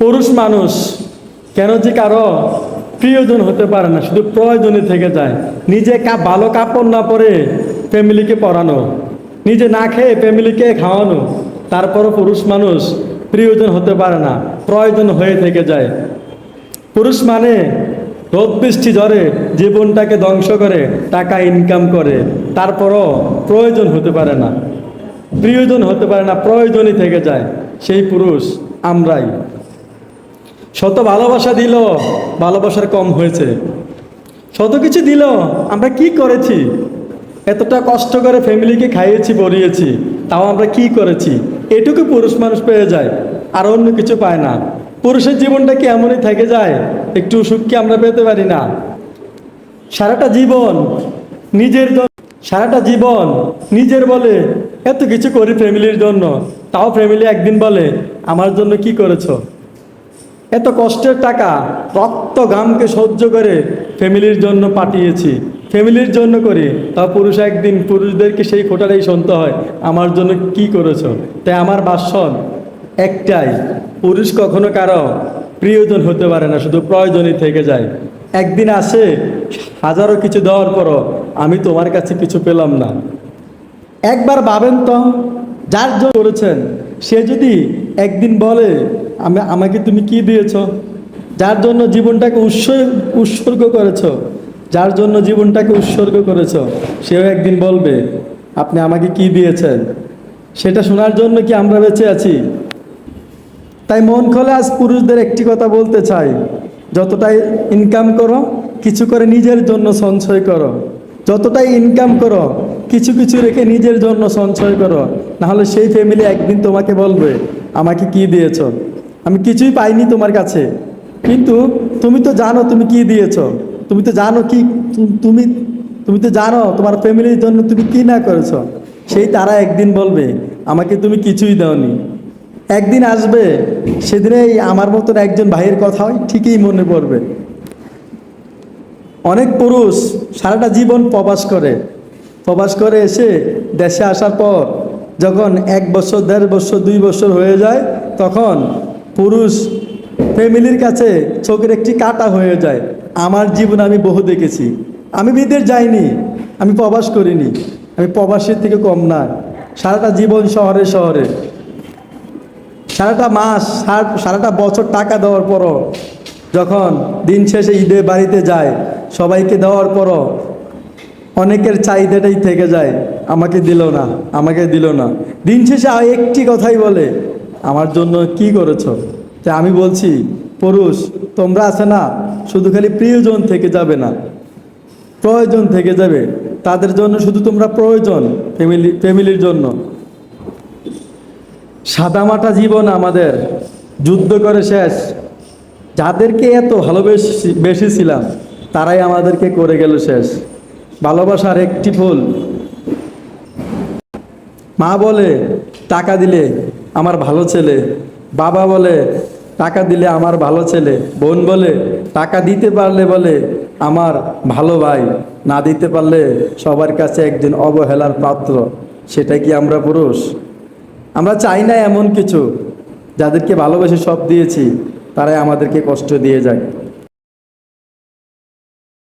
পুরুষ মানুষ কেন যে কারও প্রিয়জন হতে পারে না, শুধু প্রয়োজনে থেকে যায়। নিজে কা ভালো কাপড় না পরে ফ্যামিলিকে পরানো, নিজে না খেয়ে ফ্যামিলিকে খাওয়ানো, তারপরও পুরুষ মানুষ প্রিয়জন হতে পারে না, প্রয়োজন হয়ে থেকে যায়। পুরুষ মানে রোদ বৃষ্টি ঝরে, জীবনটাকে ধ্বংস করে, টাকা ইনকাম করে, তারপরও প্রয়োজন হতে পারে না। প্রিয়জন হতে পারে না, প্রয়োজনই থেকে যায়। সেই পুরুষ আমরাই। শত ভালোবাসা দিল, ভালোবাসার কম হয়েছে। শত কিছু দিল, আমরা কি করেছি? এতটা কষ্ট করে ফ্যামিলিকে খাইয়েছি বলিয়েছি তাও আমরা কি করেছি? এটুকু পুরুষ মানুষ পেয়ে যায়, আর অন্য কিছু পায় না। পুরুষের জীবনটা কি এমনই থেকে যায়? একটু সুখ কি আমরা পেতে পারি না? সারাটা জীবন নিজের সারাটা জীবন নিজের বলে এত কিছু করি ফ্যামিলির জন্য। তাও ফ্যামিলি একদিন বলে, আমার জন্য কি করেছ? এত কষ্টের টাকা রক্ত ঘামকে সহ্য করে ফ্যামিলির জন্য পাঠিয়েছি। ফ্যামিলির জন্য করি তা পুরুষ একদিন, পুরুষদেরকে সেই খোটাটাই শুনতে হয়, আমার জন্য কি করেছ? তাই আমার বাসন একটাই, পুরুষ কখনো কারও প্রিয়জন হতে পারে না, শুধু প্রয়োজনই থেকে যায়। একদিন আসে, হাজারো কিছু দেওয়ার পরও আমি তোমার কাছে কিছু পেলাম না। একবার ভাবেন তো, যার জন্য করেছেন, সে যদি একদিন বলে আমি, আমাকে তুমি কি দিয়েছ? যার জন্য জীবনটাকে উৎসর্গ উৎসর্গ করেছ, যার জন্য জীবনটাকে উৎসর্গ করেছ, সেও একদিন বলবে, আপনি আমাকে কি দিয়েছেন? সেটা শোনার জন্য কি আমরা বেঁচে আছি? তাই মন খোলে আজ পুরুষদের একটি কথা বলতে চাই। যতটাই ইনকাম করো, কিছু করে নিজের জন্য সঞ্চয় করো। যতটাই ইনকাম করো, কিছু কিছু রেখে নিজের জন্য সঞ্চয় করো। নাহলে সেই ফ্যামিলি একদিন তোমাকে বলবে, আমাকে কি দিয়েছ? আমি কিছুই পাইনি তোমার কাছে। কিন্তু তুমি তো জানো তুমি কি দিয়েছ। তুমি তো জানো কি তুমি তুমি তো জানো তোমার ফ্যামিলির জন্য তুমি কি না করেছ। সেই তারা একদিন বলবে, আমাকে তুমি কিছুই দাওনি। একদিন আসবে, সেদিনেই আমার মতন একজন ভাইয়ের কথাই ঠিকই মনে পড়বে। অনেক পুরুষ সারাটা জীবন প্রবাস করে। প্রবাস করে এসে দেশে আসার পর যখন এক বছর, দেড় বছর, দুই বছর হয়ে যায়, তখন পুরুষ ফ্যামিলির কাছে চোখের একটি কাটা হয়ে যায়। আমার জীবন আমি বহু দেখেছি। আমি বিদেশ যাইনি, আমি প্রবাস করিনি। আমি প্রবাসের থেকে কম না। সারাটা জীবন শহরে শহরে। সারাটা মাস, সার- সারাটা বছর টাকা দেওয়ার পরও যখন দিন শেষে ঈদে বাড়িতে যায়, সবাইকে দেওয়ার পরও অনেকের চাহিদাটাই থেকে যায়। আমাকে দিল না, আমাকে দিল না। দিন শেষে একটি কথাই বলে আমার জন্য কি করেছ? তো আমি বলছি, পুরুষ, তোমরা আছে না, শুধু খালি প্রিয়জন থেকে যাবে না। প্রয়োজন থেকে যাবে। তাদের জন্য শুধু তোমরা প্রয়োজন ফ্যামিলি ফ্যামিলির জন্য। সাদামাটা জীবন আমাদের, যুদ্ধ করে শেষ। যাদেরকে এত ভালোবেসে বেসেছিলাম, তারাই আমাদেরকে করে গেল শেষ। ভালোবাসার একটি ফুল। মা বলে, টাকা দিলে আমার ভালো ছেলে। বাবা বলে, টাকা দিলে আমার ভালো ছেলে। বোন বলে, টাকা দিতে পারলে বলে, আমার ভালো ভাই। না দিতে পারলে সবার কাছে একজন অবহেলার পাত্র। সেটা কি আমরা পুরুষ? আমরা চাই না এমন কিছু। যাদেরকে ভালোবেসে সব দিয়েছি, তারাই আমাদেরকে কষ্ট দিয়ে যায়।